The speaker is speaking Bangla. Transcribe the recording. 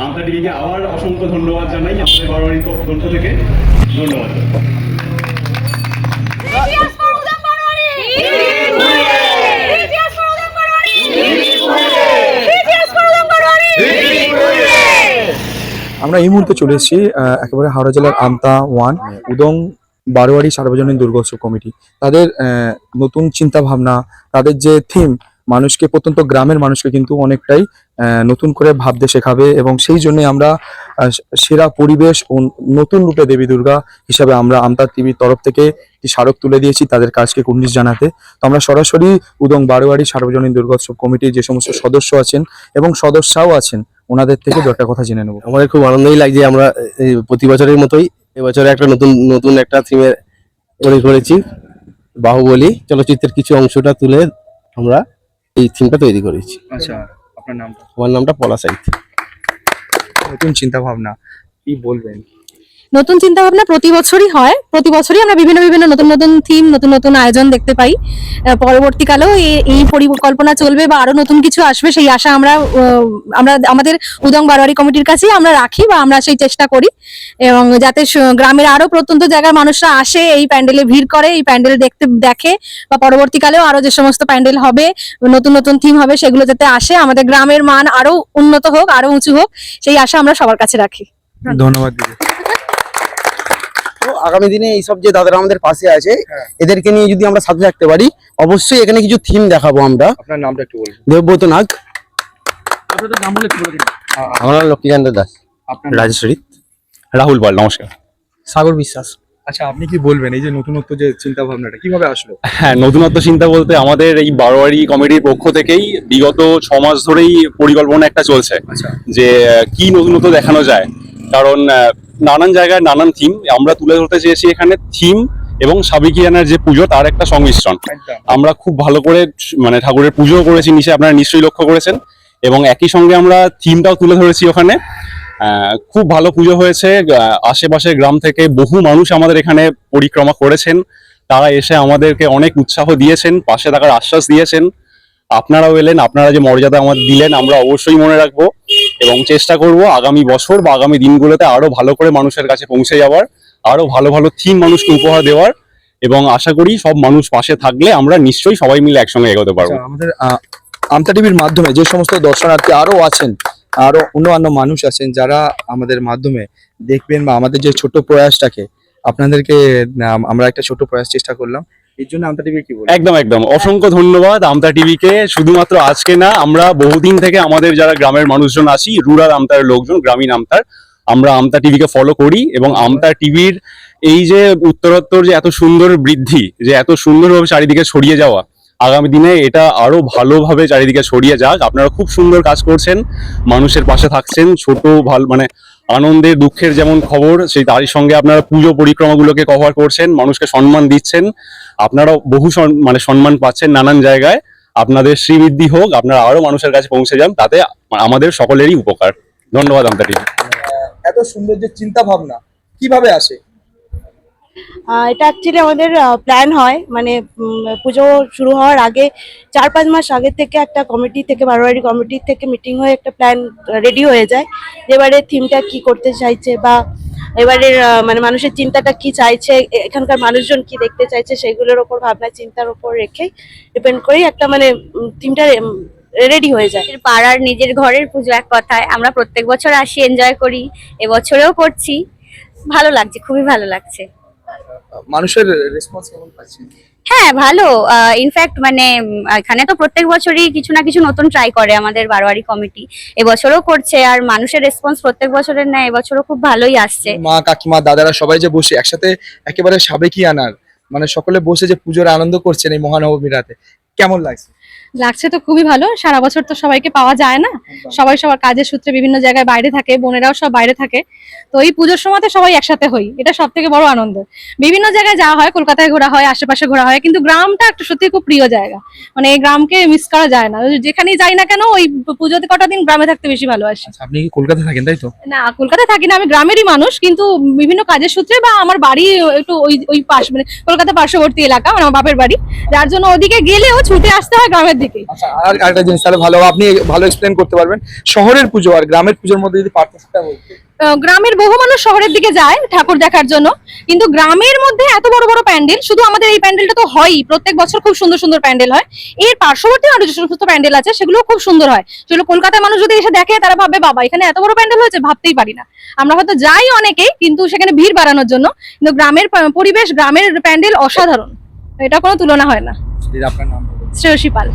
আমতা টিভিকে আবার অসংখ্য ধন্যবাদ জানাই। আমাদের বারোয়ারির পক্ষ থেকে ধন্যবাদ! আমরা এই মুহূর্তে চলে এসেছি একেবারে হাওড়া জেলার আমতা ওয়ান উদং বারোয়ারি সার্বজনীন দুর্গোৎসব কমিটি। তাদের নতুন চিন্তা ভাবনা তাদের যে থিম মানুষকে, প্রত্যন্ত গ্রামের মানুষকে কিন্তু অনেকটাই নতুন করে ভাবতে শেখাবে এবং সেই জন্য আমরা সেরা পরিবেশ ও নতুন রূপে দেবী দুর্গা হিসাবে আমরা আমতা টিভির তরফ থেকে একটি স্মারক তুলে দিয়েছি তাদের কাজকে কুর্নিশ জানাতে। তো আমরা সরাসরি উদং বারোয়ারি সার্বজনীন দুর্গোৎসব কমিটির যে সমস্ত সদস্য আছেন এবং সদস্যাও আছেন, ওনাদের থেকে দু একটা কথা জেনে নেব। আমাদের খুব আনন্দই লাগছে আমরা প্রতি বছরের মতোই এবছরে একটা নতুন নতুন একটা থিমের তৈরি করেছি, বাহুবলী। চলচ্চিত্রের কিছু অংশটা তুলে আমরা এই থিমটা তৈরি করেছি। আচ্ছা আপনার নামটা? আমার নামটা পলা সাইথ নতুন চিন্তা ভাবনা কি বলবেন? নতুন চিন্তা ভাবনা প্রতি বছরই হয়। প্রতি বছরই আমরা বিভিন্ন বিভিন্ন নতুন নতুন থিম নতুন নতুন আয়োজন দেখতে পাই। পরবর্তীকালেও এই পরিকল্পনা চলবে বা আরও নতুন কিছু আসবে সেই আশা আমরা আমরা আমাদের উদং বারোয়ারি কমিটির কাছেই আমরা রাখি বা আমরা সেই চেষ্টা করি। এবং যাতে গ্রামের আরও প্রত্যন্ত জায়গার মানুষরা আসে, এই প্যান্ডেলে ভিড় করে, এই প্যান্ডেল দেখতে, দেখে বা পরবর্তীকালেও আরও যে সমস্ত প্যান্ডেল হবে, নতুন নতুন থিম হবে সেগুলো যাতে আসে, আমাদের গ্রামের মান আরও উন্নত হোক, আরও উঁচু হোক, সেই আশা আমরা সবার কাছে রাখি। ধন্যবাদ তো আগামী দিনে এইসব যে দাদারা আমাদের পাশে আছে হ্যাঁ। এদেরকে নিয়ে যদি আমরা সাথে থাকতে পারি অবশ্যই এখানে কিছু থিম দেখাবো আমরা। আপনার নামটা একটু বলবেন দেবব্রত নাগ আপনাদের নাম বলে একটু আমার নাম লক্ষ্মীকান্ত দাস। আপনার রাজেশ্বরী রাহুল পাল নমস্কার। সাগর বিশ্বাস। আচ্ছা আপনি কি বলবেন এই যে নতুনত্ব যে চিন্তা ভাবনাটা কীভাবে আসলো? হ্যাঁ নতুনত্ব চিন্তা বলতে আমাদের এই বারোয়ারি কমিটির পক্ষ থেকেই বিগত ছ মাস ধরেই পরিকল্পনা একটা চলছে। আচ্ছা। যে কি নতুনত্ব দেখানো যায়? কারণ নানান জায়গায় নানান থিম আমরা তুলে ধরতে চেয়েছি এখানে থিম এবং সাবিকিয়ানার যে পুজো তার একটা সংমিশ্রণ। আমরা খুব ভালো করে মানে ঠাকুরের পুজো করেছি নিচে আপনারা নিশ্চয়ই লক্ষ্য করেছেন। এবং একই সঙ্গে আমরা থিমটাও তুলে ধরেছি ওখানে। খুব ভালো পুজো হয়েছে। আশেপাশের গ্রাম থেকে বহু মানুষ আমাদের এখানে পরিক্রমা করেছেন। তারা এসে আমাদেরকে অনেক উৎসাহ দিয়েছেন পাশে থাকার আশ্বাস দিয়েছেন। আপনারাও এলেন আপনারা যে মর্যাদা আমাদের দিলেন আমরা অবশ্যই মনে রাখব। চেষ্টা করব আগামী বছর বা আগামী দিনগুলোতে আরও ভালো করে মানুষের কাছে পৌঁছে যাওয়ার আরও ভালো ভালো থিম মানুষকে উপহার দেওয়ার এবং আশা করি সব মানুষ পাশে থাকলে আমরা নিশ্চয়ই সবাই মিলে একসঙ্গে এগোতে পারব। আচ্ছা, আমাদের আমতা টিভির মাধ্যমে যে সমস্ত দর্শনার্থী আরও আছেন আরও অন্যান্য মানুষ আছেন যারা আমাদের মাধ্যমে দেখবেন বা আমাদের যে ছোট প্রয়াসটাকে আপনাদেরকে আমরা একটা ছোট প্রয়াস চেষ্টা করলাম। এর জন্য আমতা টিভি কি একদম একদম। অসংখ্য ধন্যবাদ আমতা টিভিকে। শুধুমাত্র আজকে না, আমরা বহুদিন থেকে আমাদের যারা গ্রামের মানুষজন আছি, রুরাল আমতার লোকজন, গ্রামীণ আমতার, আমরা আমতা টিভিকে ফলো করি এবং আমতা টিভির এই যে উত্তরোত্তর যে এত সুন্দর বৃদ্ধি, যে এত সুন্দরভাবে চারিদিকে ছড়িয়ে যাওয়া, আগামী দিনে এটা আরও ভালোভাবে চারিদিকে ছড়িয়ে যাক। আপনারা খুব সুন্দর কাজ করছেন, মানুষের পাশে থাকছেন, ছোট, ভালো মানে আনন্দের দুঃখের যেমন খবর, সেই তারই সঙ্গে আপনারা পুজো পরিক্রমাগুলোকে কভার করছেন, মানুষকে সম্মান দিচ্ছেন। আপনারা বহু মানে সম্মান পাচ্ছেন নানান জায়গায়। আপনাদের শ্রীবৃদ্ধি হোক, আপনারা আরও মানুষের কাছে পৌঁছে যান, তাতে আমাদের সকলেরই উপকার। ধন্যবাদ আমাদের এত সুন্দর যে চিন্তা ভাবনা কীভাবে আসে? এটা অ্যাকচুয়ালি আমাদের প্ল্যান হয়। মানে পুজো শুরু হওয়ার আগে চার পাঁচ মাস আগে থেকে একটা কমিটি থেকে বারোয়ারি কমিটি থেকে মিটিং হয়ে একটা প্ল্যান রেডি হয়ে যায়। এবারে থিমটা কি করতে চাইছে বা এবারের আহ, মানে মানুষের চিন্তাটা কি চাইছে এখানকার মানুষজন কি দেখতে চাইছে সেগুলোর ওপর ভাবনা চিন্তার ওপর রেখে ডিপেন্ড করেই একটা মানে থিমটা রেডি হয়ে যায়। পাড়ার নিজের ঘরের পুজো এক কথায় আমরা প্রত্যেক বছর আসি এনজয় করি এবছরেও করছি। ভালো লাগছে খুবই ভালো লাগছে। মানুষের রেসপন্স কেমন পাচ্ছেন? হ্যাঁ ভালো। ইনফ্যাক্ট মানে এখানে তো প্রত্যেক বছরই কিছু না কিছু নতুন ট্রাই করে আমাদের বারোয়ারি কমিটি এবছরও করছে আর মানুষের রেসপন্স প্রত্যেক বছরের নেয় এবছরও খুব ভালোই আসছে। মা কাকিমা দাদারা সবাই যে বসে একসাথে একেবারে সাবেকি আনার মানে সকলে বসে যে পুজোর আনন্দ করছেন এই মহানবমী রাতে কেমন লাগছে? লাগছে তো খুবই ভালো। সারা বছর তো সবাইকে পাওয়া যায় না। সবাই সবার কাজের সূত্রে বিভিন্ন জায়গায় বাইরে থাকে বোনেরাও সব বাইরে থাকে। তো এই পুজোর সময়তে সবাই একসাথে হই। এটা সব থেকে বড় আনন্দ। বিভিন্ন জায়গায় যাওয়া হয় কলকাতায় ঘোরা হয় আশেপাশে ঘোরা হয় কিন্তু গ্রামটা একটা সত্যি খুব প্রিয় জায়গা। মানে এই গ্রামকে মিস করা যায় না। যেখানেই যাই না কেন ওই পুজোতে কটা দিন গ্রামে থাকতে বেশি ভালোবাসি। আচ্ছা আপনি কি কলকাতা থাকেন তাই তো? না কলকাতায় থাকি না। আমি গ্রামেরই মানুষ কিন্তু বিভিন্ন কাজের সূত্রে বা আমার বাড়ি একটু ওই ওই পাশ মানে কলকাতা পার্শ্ববর্তী এলাকা মানে আমার বাপের বাড়ি। যার জন্য ওদিকে গেলেও ছুটে আসতে হয় গ্রামের দিকে। আচ্ছা আর একটা জিনিস তাহলে ভালো আপনি ভালো এক্সপ্লেন করতে পারবেন। শহরের পুজো আর গ্রামের পুজোর মধ্যে যদি পার্থক্যটা বলতে গ্রামের বহু মানুষ শহরের দিকে যায় ঠাকুর দেখার জন্য। কিন্তু গ্রামের মধ্যে এত বড় বড় প্যান্ডেল শুধু আমাদের এই প্যান্ডেলটা তো হয়ই। প্রত্যেক বছর খুব সুন্দর সুন্দর প্যান্ডেল হয়। এর পার্শ্ববর্তী আরও যে সমস্ত প্যান্ডেল আছে সেগুলো খুব সুন্দর হয়। সেগুলো কলকাতার মানুষ যদি এসে দেখে তারা ভাববে বাবা এখানে এত বড় প্যান্ডেল হয়েছে? ভাবতেই পারি না। আমরা হয়তো যাই অনেকেই কিন্তু সেখানে ভিড় বাড়ানোর জন্য। কিন্তু গ্রামের পরিবেশ গ্রামের প্যান্ডেল অসাধারণ। এটা কোনো তুলনা হয় না। আপনার নাম। শ্রেয়সী পাল